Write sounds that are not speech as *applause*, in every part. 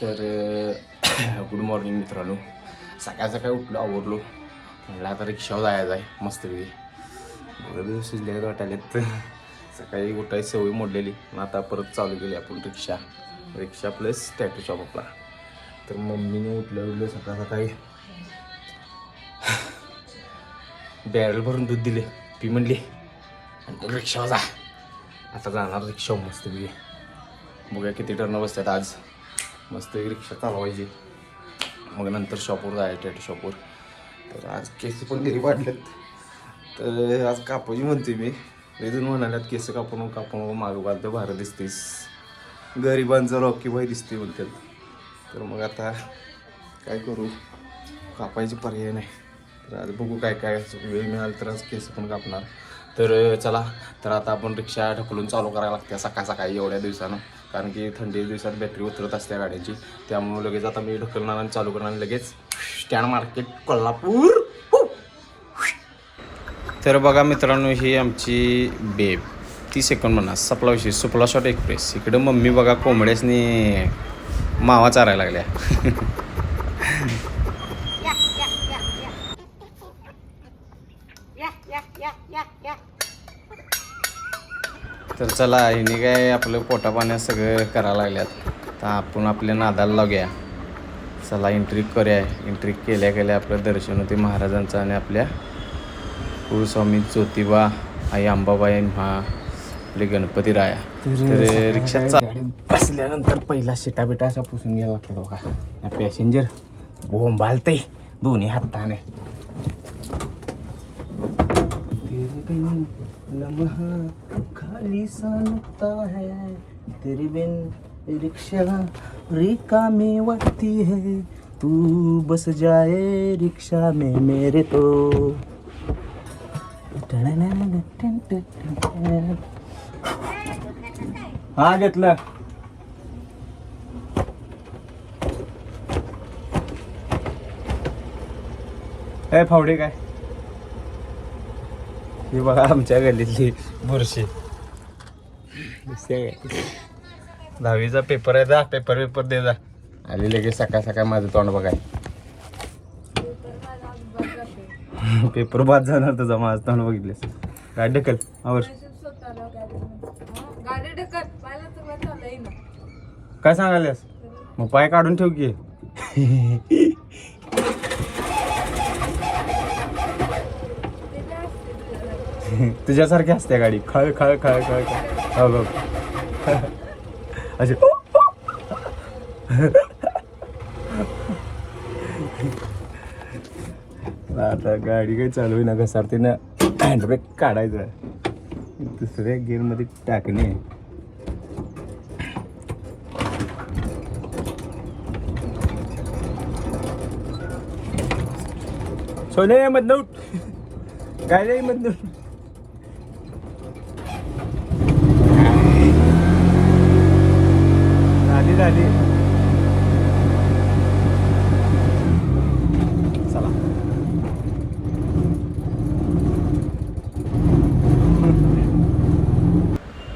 तर good morning मित्रांनो. सकाळ सकाळी उठलो आवरलो. म्हणलं आता रिक्षावर जायचं आहे मस्तपैकी बरं दिवस शिजले वाटायलेत. सकाळी उठायची सवय मोडलेली. मग आता परत चालू केली आपण रिक्षा. रिक्षा प्लस टॅटू शॉप आपला. तर मम्मीने उठलं उठलं सकाळ सकाळी बॅरल भरून दूध दिले. पी म्हणली आणि रिक्षावर जा. आता जाणार रिक्षा मस्तपैकी बघूया किती टर्न बसतात आज. मस्त एक रिक्षा चालवायची. मग नंतर शॉपवर जायचं टॅटो शॉपवर तर आज केस पण घरी वाढलेत तर आज कापायची म्हणते मी. इथून म्हणाल्यात केस कापून कापून मागं बांधतं भारी दिसतेस. गरिबांचं रॉकी बाई दिसते म्हणतात. तर मग आता काय करू? कापायचे पर्याय नाही. तर आज बघू काय काय वेळ मिळाला तर आज केस पण कापणार. तर चला तर आता आपण रिक्षा ढकलून चालू करायला लागते सकाळ सकाळी एवढ्या दिवसानं. कारण की थंडी दिवसात बॅटरी उतरत असते गाड्यांची त्यामुळे लगेच आता मी ढकलणार आणि चालू करणार आणि लगेच स्टँड मार्केट कोल्हापूर! तर बघा मित्रांनो ही आमची बेब ती सेकंड म्हणा सपला विषय सुपला शॉट एक्सप्रेस इकडं मम्मी बघा कोंबड्यासनी मावा चारायला लागल्या. तर चला हिने काय आपलं पोटापाण्यात सगळं करायला लागल्यात. तर आपण आपल्या नादाला लागूया चला एंट्री करूया. एंट्री केल्या केल्या आपलं दर्शन होते महाराजांचं आणि आपल्या कुळस्वामी ज्योतिबा आई अंबाबाई हा आपले गणपती राया. तर रिक्षात बसल्यानंतर पहिला शिटा बिटा असा पुसून घ्यावा लागतो बघा पॅसेंजर बोंबालते दोन्ही हाताने. बिन लम्हा खाली सा नुकता है। तेरे बिन रिक्शा रिकामी वाटती है। तू बस जाए रिक्शा में मेरे तो। हा घेतलं ए, फावडे काय? ही बघा आमच्या गल्लीतली बुरशी. दहावीचा पेपर आहे जा पेपर पेपर दे जा. आली लगेच सकाळ सकाळ माझं तोंड बघाय. पेपर बाद जाणार तुझा माझं तोंड बघितलेस. काय ढकल आवर काय सांगायलास? मग पाय काढून ठेव की ते काय असते तुझ्या तुझ्यासारखी असते गाडी. खळ खळ खळ खळ खळ. हो बघ. असे आता गाडी काही चालू ना घसारते ना हँडब्रेक काढायचं. दुसऱ्या गिअरमध्ये टाकणे. सोने मधनं उठ. काय नाही मधनं उठ झाली झाली चला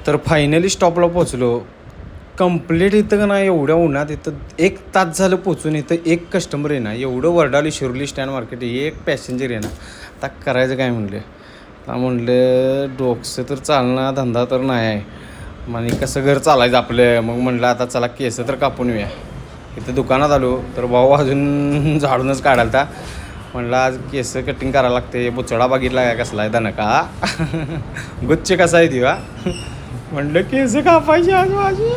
तर फायनली स्टॉपला पोचलो कंप्लीट इथं का नाही एवढ्या उन्हात इथं एक तास झालं पोचून इथं एक कस्टमर आहे ना एवढं वरडाली शिरोली स्टँड मार्केट एक पॅसेंजर आहे ना आता करायचं काय म्हणले? आता म्हणलं डोकसं तर चालणार धंदा तर नाही. आहे आणि कसं घर चालायचं आपलं? मग म्हणलं आता चला केस तर कापून येऊया. इथं दुकानात आलो तर भाऊ अजून *laughs* झाडूनच काढायला म्हणलं आज केस कटिंग करायला लागते बुचडा बघितला काय कसला आहे? दणका *laughs* गुच्छ कसा आहे ती म्हणलं केस कापायची आज माझी.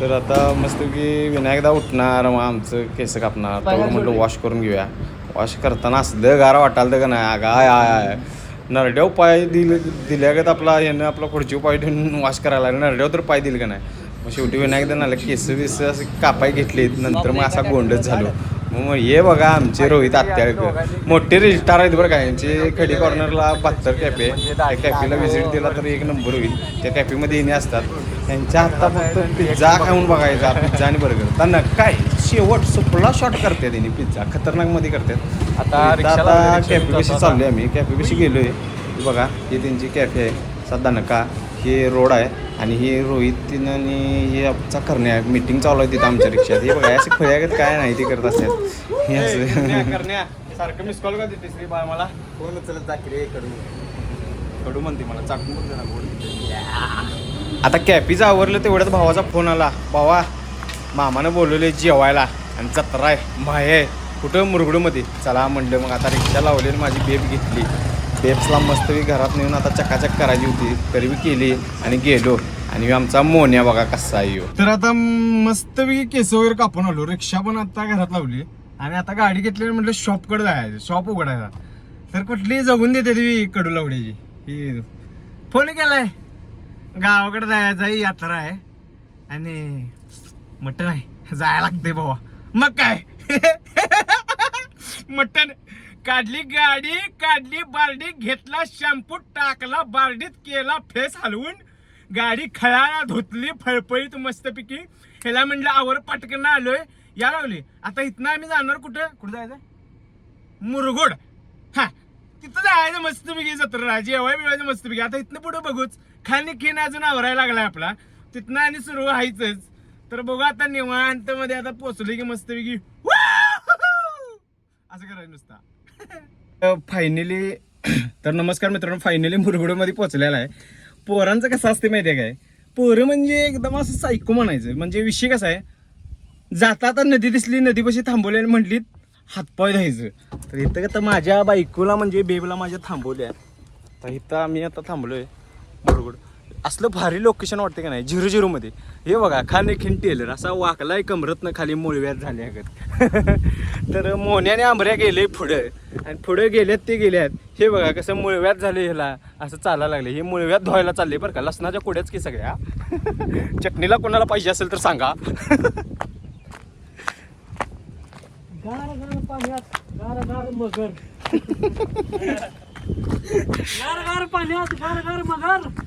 तर आता मस्त की विनायकदा उठणार मग आमचं केस कापणार. तर म्हटलं वॉश करून घेऊया. वॉश करताना असलं गारा वाटाल का नाही? अगं आय आय आय. नरड्याव पाय दिले दिल्यागत आपला यानं आपला खुर्ची पाय ठेवून वॉश करायला लागला. नरड्याव तर पाय दिल का नाही? मग शेवटी विनायकदा नाला केस बिस असे कापाय घेतले नंतर मग असा गोंडच झालो. मग हे बघा आमचे रोहित आत्याळकर मोठे रजिस्टार आहेत बरं का यांचे खडी कॉर्नरला बहात्तर कॅफे त्या कॅफेला व्हिजिट दिला तर एक नंबर होईल. त्या कॅफेमध्ये येणे असतात. त्यांच्या हातात फक्त पिझ्झा खाऊन बघायचा पिझ्झा आणि बर्गर त्यांना काय? शेवट सुपला शॉट करते त्यांनी पिझ्झा खतरनाकमध्ये करतात. आता आता कॅफे कशी चाललोय आम्ही. कॅफे कशी गेलोय. हे बघा ही त्यांची कॅफे आहे. सध्या नका. हे रोड आहे आणि हे रोहित तिनं आणि हे आमचा करण्या मीटिंग चालू आहे तिथं आमच्या रिक्षात. हे बघा असे खळ्यागत काय नाही ते करत असतात. हे असं. करण्या सारखं मिस कॉल का देते श्री बाळ मला. कोण उचलत रे कडू? कडू म्हणते मला चाकून पण जरा गोड आता कॅपीचं आवरलं तेवढ्यात भावाचा फोन आला. भावा मामानं बोलवले जेवायला आणि जत्रा आहे भाय आहे. कुठं मुरगुडमध्ये? चला म्हणलं मग आता रिक्षा लावली आणि माझी बेब घेतली. बेब्सला मस्तपैकी घरात नेऊन आता चकाचक करायची होती. तरी मी केली आणि गेलो. आणि आमचा मोन्या बघा कसा आहे तर आता मस्तपैकी केस वगैरे कापून आलो. रिक्षा पण आता घरात लावली. आणि आता गाडी घेतली म्हटलं शॉपकडे जायचं. शॉप उघडायचा तर कुठली जगून देते ती कडू लावडीची. ही फोन केलाय. गावाकडे जायचं आहे यात्रा आहे. आणि मटण आहे. जायला लागते बाबा. मग काय? *laughs* मटण काढली गाडी काढली बारडी घेतला शॅम्पू टाकला बारडीत केला फेस हलवून. गाडी खळाळा धुतली फळफळीत मस्तपैकी. ह्याला म्हणलं आवर पटकन आलोय. या लावली आता इथनं आम्ही जाणार कुठं? कुठं जायचं? मुरगोड. हा. तिथं जायचं मस्तपैकी जत्रा जेवाय बिवायचं मस्तपैकी. आता इथनं पुढं बघूच. खाली खिन अजून आवरायला लागलाय आपला. तिथनं आणि सुरू व्हायचंच. तर बघू आता निवांत मध्ये आता पोचले की मस्तपैकी. असं करायचं नुसता. फायनली तर नमस्कार मित्रांनो फायनली मुरगुडमध्ये पोचलेला आहे. पोरांचं कसं असते माहिती आहे काय? पोरं म्हणजे एकदम असं सायको म्हणायचं. म्हणजे विषय कसा आहे? जाता आता नदी दिसली नदीपाशी थांबवली आणि म्हटली हातपाय धायचं तर इथं तर माझ्या बायकोला म्हणजे बेबला माझ्या थांबवल्या. तर इथं आम्ही आता थांबलोय मुरगुड. असलं भारी लोकेशन वाटते का नाही? झिरो झिरोमध्ये हे बघा खाने खिन टेलर असा वाकलाय कमरतनं खाली मुळव्यात झाले अगत *laughs* तर मोन्याने आंबऱ्या गेले पुढं. आणि पुढे गेल्यात ते गेल्यात हे बघा कसं मुळव्यात झाले ह्याला. असं चालायला लागले. हे मुळव्यात धुवायला चालले बरं का. लसणाच्या कुड्याच की सगळ्या. *laughs* चटणीला कोणाला पाहिजे असेल तर सांगा. गार गार पाण्यात गार गार मगर. *laughs*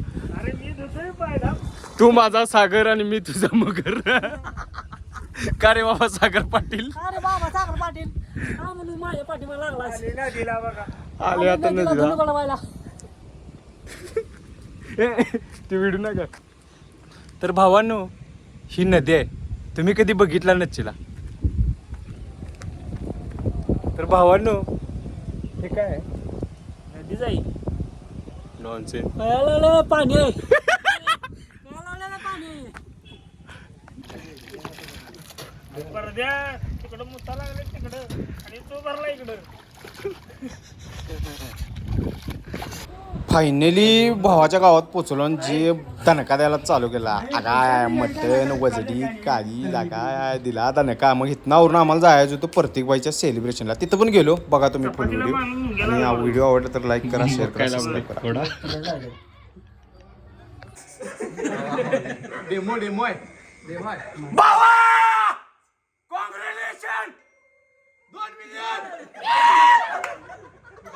तू माझा सागर आणि मी तुझा मगर. का रे बाबा सागर पाटील? अरे बाबा सागर पाटील? हा म्हणून माझ्या लागला आले आता नदीला. बनवायला ते विडू नका. तर भावांनो ही नदी आहे. तुम्ही कधी बघितला नच्चीला तर भावांनो हे काय आहे? नदी जाई नॉनसेन पाणी परद्या तिकडं मुता लागले तिकडं. आणि तो भरला इकडं. *laughs* फायनली भावाच्या गावात पोचलो आणि जे दणका द्यायला चालू केला. आगाय मटण वजडी काळी लागाय दिला दणका मग इथनं आवरून आम्हाला जायचं होतं प्रत्येक सेलिब्रेशनला तिथं पण गेलो. बघा तुम्ही फुल व्हिडिओ आणि हा व्हिडिओ आवडला तर लाईक करा शेअर करा सबस्क्राईब करा. डेमो डेमो आहे. कॉंग्रॅच्युलेशन दोन मिलियन